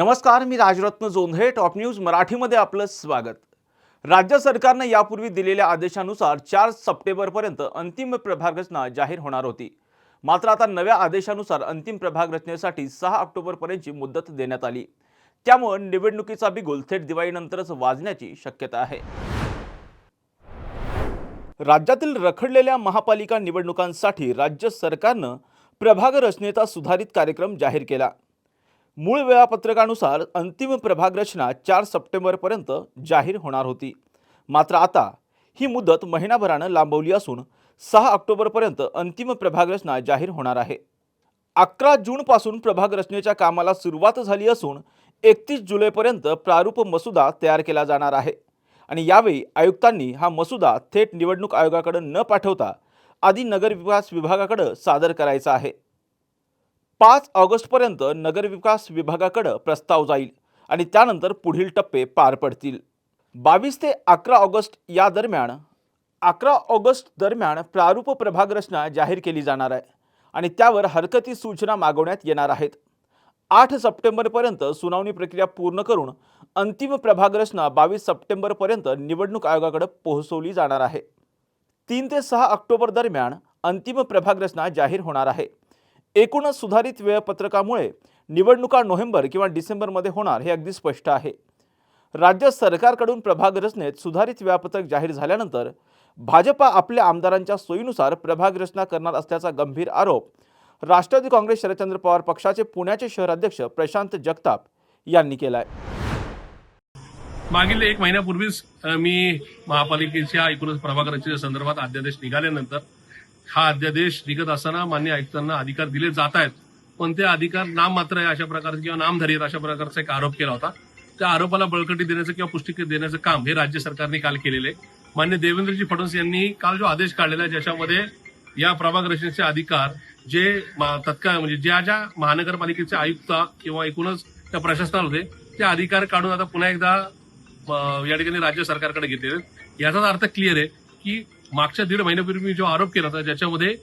नमस्कार मी Rajratna Jondhale top news मराठीमध्ये आपलं स्वागत. राज्य सरकारने यापूर्वी दिलेल्या आदेशानुसार चार सप्टेंबरपर्यंत अंतिम प्रभाग रचना जाहीर होणार होती. मात्र आता नव्या आदेशानुसार अंतिम प्रभाग रचनेसाठी सहा ऑक्टोबरपर्यंतची मुदत देण्यात आली. त्यामुळे निवडणुकीचा बिगुल थेट दिवाळीनंतरच वाजण्याची शक्यता आहे. राज्यातील रखडलेल्या महापालिका निवडणुकांसाठी राज्य सरकारनं प्रभाग रचनेचा सुधारित कार्यक्रम जाहीर केला. मूळ वेळापत्रकानुसार अंतिम प्रभाग रचना चार सप्टेंबरपर्यंत जाहीर होणार होती. मात्र आता ही मुदत महिनाभरानं लांबवली असून सहा ऑक्टोबरपर्यंत अंतिम प्रभाग रचना जाहीर होणार आहे. अकरा जूनपासून प्रभाग रचनेच्या कामाला सुरुवात झाली असून एकतीस जुलैपर्यंत प्रारूप मसुदा तयार केला जाणार आहे. आणि यावेळी आयुक्तांनी हा मसुदा थेट निवडणूक आयोगाकडे न पाठवता आधी नगरविकास विभागाकडे सादर करायचा आहे. पाच ऑगस्टपर्यंत नगरविकास विभागाकडं प्रस्ताव जाईल आणि त्यानंतर पुढील टप्पे पार पडतील. बावीस ते अकरा ऑगस्ट या दरम्यान अकरा ऑगस्ट दरम्यान प्रारूप प्रभाग रचना जाहीर केली जाणार आहे आणि त्यावर हरकती सूचना मागवण्यात येणार आहेत. आठ सप्टेंबरपर्यंत सुनावणी प्रक्रिया पूर्ण करून अंतिम प्रभाग रचना बावीस सप्टेंबरपर्यंत निवडणूक आयोगाकडे पोहोचवली जाणार आहे. तीन ते सहा ऑक्टोबर दरम्यान अंतिम प्रभाग रचना जाहीर होणार आहे. एकूणच सुधारित वेळापत्रकामुळे निवडणुका नोव्हेंबर किंवा डिसेंबरमध्ये होणार हे अगदी स्पष्ट आहे. राज्य सरकारकडून प्रभाग रचनेत सुधारित वेळापत्रक जाहीर झाल्यानंतर भाजपा आपल्या आमदारांच्या सोयीनुसार प्रभाग रचना करणार असल्याचा गंभीर आरोप राष्ट्रवादी काँग्रेस शरदचंद्र पवार पक्षाचे पुण्याचे शहराध्यक्ष प्रशांत जगताप यांनी केला आहे मागील एक महिन्यापूर्वीच मी महापालिकेच्या एकूणच प्रभाग रचनेच्या संदर्भात अध्यादेश निघाल्यानंतर हा अध्यादेश निघत असताना मान्य आयुक्तांना अधिकार दिले जात आहेत. पण ते अधिकार नाममात्र आहे अशा प्रकारचे किंवा नामधारी आहेत अशा प्रकारचा एक आरोप केला होता. त्या आरोपाला बळकटी देण्याचं किंवा पुष्टी देण्याचं काम हे राज्य सरकारने काल केलेलं आहे. मान्य देवेंद्रजी फडणवीस यांनी काल जो आदेश काढलेला आहे ज्याच्यामध्ये या प्रभाग रचनेचे अधिकार जे तत्काळ म्हणजे ज्या ज्या महानगरपालिकेचे आयुक्त किंवा एकूणच त्या प्रशासनात होते ते अधिकार काढून आता पुन्हा एकदा या ठिकाणी राज्य सरकारकडे घेतले याचाच अर्थ क्लिअर आहे की मागच्या दीड महिन्यापूर्वी मी जो आरोप केला होता ज्याच्यामध्ये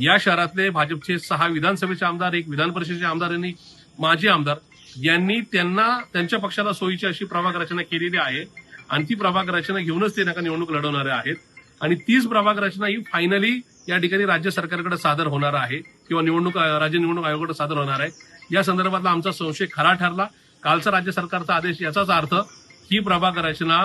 या शहरातले भाजपचे सहा विधानसभेचे आमदार एक विधान परिषदेचे आमदार आणि माजी आमदार यांनी त्यांना त्यांच्या पक्षाला सोयीची अशी प्रभाग रचना केलेली आहे. आणि ती प्रभाग रचना घेऊनच ते नका निवडणूक लढवणारे आहेत. आणि तीच प्रभाग रचना ही फायनली या ठिकाणी राज्य सरकारकडे सादर होणार आहे किंवा निवडणूक राज्य निवडणूक आयोगाकडे सादर होणार आहे. या संदर्भातला आमचा संशय खरा ठरला. कालचा राज्य सरकारचा आदेश याचाच अर्थ ही प्रभाग रचना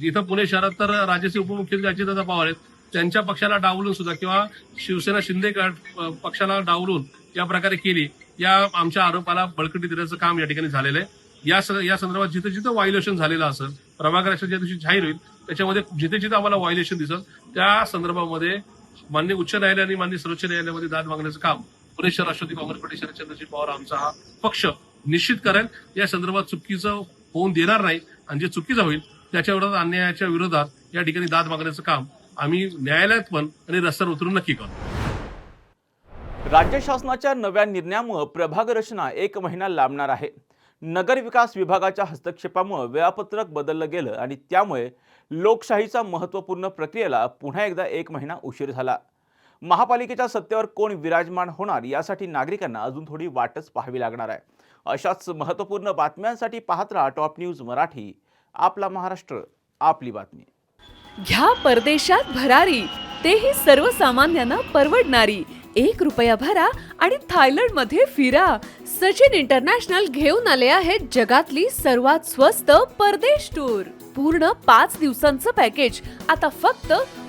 जिथं पुणे शहरात तर राज्याचे उपमुख्यमंत्री अजितदादा पवार आहेत त्यांच्या पक्षाला डावलून सुद्धा किंवा शिवसेना शिंदे गट पक्षाला डावलून या प्रकारे केली या आमच्या आरोपाला बळकटी देण्याचं काम या ठिकाणी झालेलं आहे. या या संदर्भात जिथं जिथं व्हायोलेशन झालेलं असेल प्रभाग ज्या दिवशी जाहीर होईल त्याच्यामध्ये जिथे जिथे आम्हाला व्हायोलेशन दिसेल त्या संदर्भामध्ये मान्य उच्च न्यायालय आणि मान्य सर्वोच्च न्यायालयामध्ये दाद मागण्याचं काम पुणे शहर राष्ट्रवादी काँग्रेस पार्टी शरदचंद्रजी पवार आमचा हा पक्ष निश्चित करेल. या संदर्भात चुकीचं होऊन देणार नाही आणि जे चुकीचं होईल त्याच्या विरोधात अन्यायाच्या विरोधात या ठिकाणी दाद मागण्याचं काम आम्ही न्यायालयात पण आणि रस्त्यावर उतरून नक्की करू राज्य शासनाच्या नव्या निर्णयामुळे प्रभाग रचना एक महिना लांबणार आहे. नगरविकास विभागाच्या हस्तक्षेपामुळे वेळापत्रक बदललं गेलं आणि त्यामुळे लोकशाहीचा महत्त्वपूर्ण प्रक्रियेला पुन्हा एकदा एक महिना उशीर झाला. महापालिकेच्या सत्तेवर कोण विराजमान होणार यासाठी नागरिकांना अजून थोडी वाटच पाहावी लागणार आहे. अशाच महत्त्वपूर्ण बातम्यांसाठी पाहत राहा टॉप न्यूज मराठी. आपला महाराष्ट्र आपली बातमी. घ्या परदेशात भरारी तेही सर्वसामान्यांना परवडणारी. एक रुपया भरा आणि थायलंडमध्ये फिरा. सचिन इंटरनॅशनल घेऊन आले आहेत जगातली सर्वात स्वस्त परदेश टूर. पूर्ण पाच दिवसांचं पॅकेज. आता फक्त